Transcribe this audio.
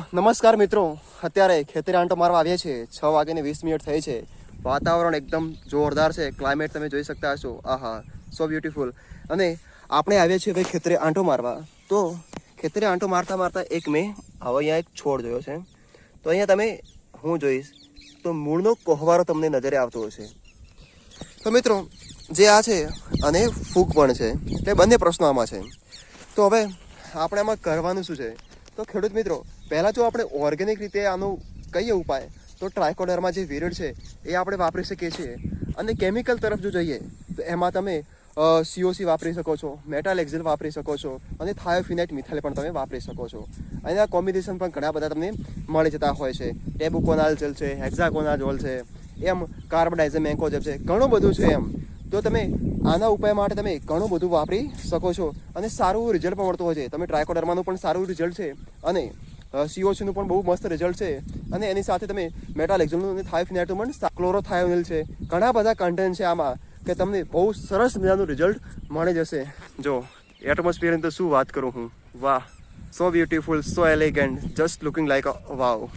નમસ્કાર મિત્રો. અત્યારે ખેતરે આંટો મારવા આવ્યા છીએ. છ વાગ્યાને વીસ મિનિટ થઈ છે. વાતાવરણ એકદમ જોરદાર છે. ક્લાઇમેટ તમે જોઈ શકતા હશો. આહા સો બ્યુટીફુલ અને આપણે આવ્યા છીએ ભાઈ ખેતરે આંટો મારવા. તો ખેતરે આંટો મારતા મારતા એક મેં હવે અહીંયા એક છોડ જોયો છે. તો અહીંયા તમે, હું જોઈશ. તો મૂળનો કોહવારો તમને નજરે આવતો હશે. તો મિત્રો, જે આ છે અને ફૂગ પણ છે. એટલે બંને પ્રશ્નો આમાં છે. તો હવે આપણે આમાં કરવાનું શું છે? તો ખેડૂત મિત્રો, પહેલાં જો આપણે ઓર્ગેનિક રીતે આનું કહીએ ઉપાય, તો ટ્રાયકોડરમાં જે વિરડ છે, એ આપણે વાપરી શકીએ છીએ. અને કેમિકલ તરફ જો જઈએ, તો એમાં તમે સીઓસી વાપરી શકો છો, મેટાલ એક્ઝિલ વાપરી શકો છો, અને થાયોફિનાઇટ મિથાઇલ પણ તમે વાપરી શકો છો. આ કોમ્બિનેશન પણ ઘણા બધા તમને મળી જતા હોય છે. ટેબુકોનાલ જેલ છે, હેક્ઝાકોનાઝોલ છે, એમ કાર્બોડાઇઝમ એન્કોજેબ છે, ઘણું બધું છે એમ. તો તમે આના ઉપાય માટે તમે ઘણું બધું વાપરી શકો છો અને સારું રિઝલ્ટ પણ મળતું હોય છે. તમે ટ્રાયકોડર્માનું પણ સારું રિઝલ્ટ છે અને સીઓસીનું પણ બહુ મસ્ત રિઝલ્ટ છે અને એની સાથે તમે મેટાલ એક્ઝલનું અને થાયોફિનાઇટનું પણ ક્લોરોથાયોનિલ છે. ઘણા બધા કન્ટેન્ટ છે આમાં કે તમને બહુ સરસ મજાનું રિઝલ્ટ મળી જશે. જો એટમોસ્ફિયરની તો શું વાત કરું હું? વાહ so beautiful so elegant just looking like a wow